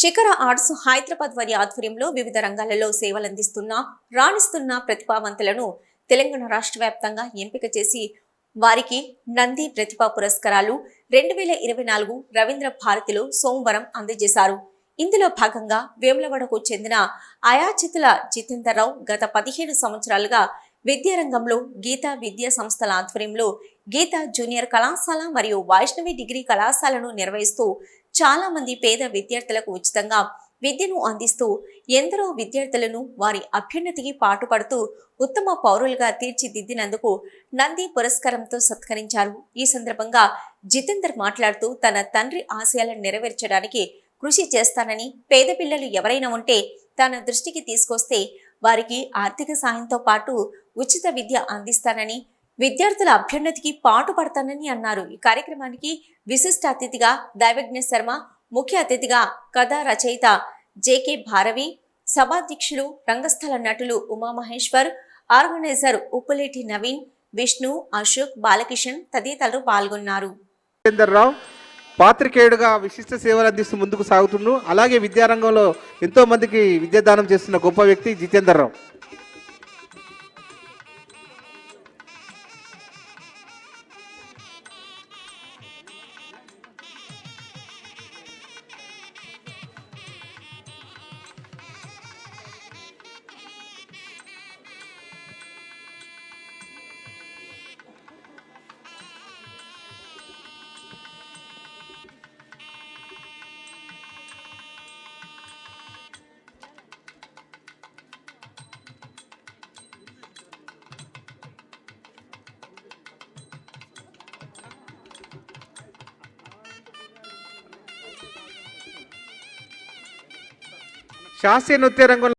శిఖర ఆర్ట్స్ హైదరాబాద్ వారి ఆధ్వర్యంలో వివిధ రంగాలలో సేవలందిస్తున్న రాణిస్తున్న ప్రతిభావంతులను తెలంగాణ రాష్ట్ర వ్యాప్తంగా ఎంపిక చేసి వారికి నంది ప్రతిభా పురస్కారాలు రెండు వేల ఇరవై నాలుగు రవీంద్ర భారతిలో సోమవారం అందజేశారు. ఇందులో భాగంగా వేములవాడకు చెందిన అయాచితుల జితేందర్రావు గత పదిహేడు సంవత్సరాలుగా విద్యారంగంలో గీతా విద్యా సంస్థల ఆధ్వర్యంలో గీతా జూనియర్ కళాశాల మరియు వైష్ణవి డిగ్రీ కళాశాలను నిర్వహిస్తూ చాలా మంది పేద విద్యార్థులకు ఉచితంగా విద్యను అందిస్తూ ఎందరో విద్యార్థులను వారి అభ్యున్నతికి పాటుపడుతూ ఉత్తమ పౌరులుగా తీర్చిదిద్దినందుకు నంది పురస్కారంతో సత్కరించారు. ఈ సందర్భంగా జితేందర్ మాట్లాడుతూ తన తండ్రి ఆశయాలను నెరవేర్చడానికి కృషి చేస్తానని పేద పిల్లలు ఎవరైనా ఉంటే తన దృష్టికి తీసుకొస్తే వారికి ఆర్థిక సాయంతో పాటు ఉచిత విద్య అందిస్తానని విద్యార్థుల అభ్యున్నతికి పాటుపడతానని అన్నారు. ఈ కార్యక్రమానికి విశిష్ట అతిథిగా దైవజ్ఞ శర్మ ముఖ్య అతిథిగా కథా రచయిత జేకే భారవి సభాధ్యక్షులు రంగస్థల నటులు ఉమామహేశ్వర్ ఆర్గనైజర్ ఉప్పులేటి నవీన్ విష్ణు అశోక్ బాలకిషన్ తదితరులు పాల్గొన్నారు. జితేందర్ రావు పాత్రికేయుడుగా విశిష్ట సేవలు అందిస్తూ ముందుకు సాగుతున్నాడు అలాగే విద్యారంగంలో ఎంతో మందికి విద్యాదానం చేస్తున్న గొప్ప వ్యక్తి జితేందర్ శాస్త్రీయ నృత్య రంగంలో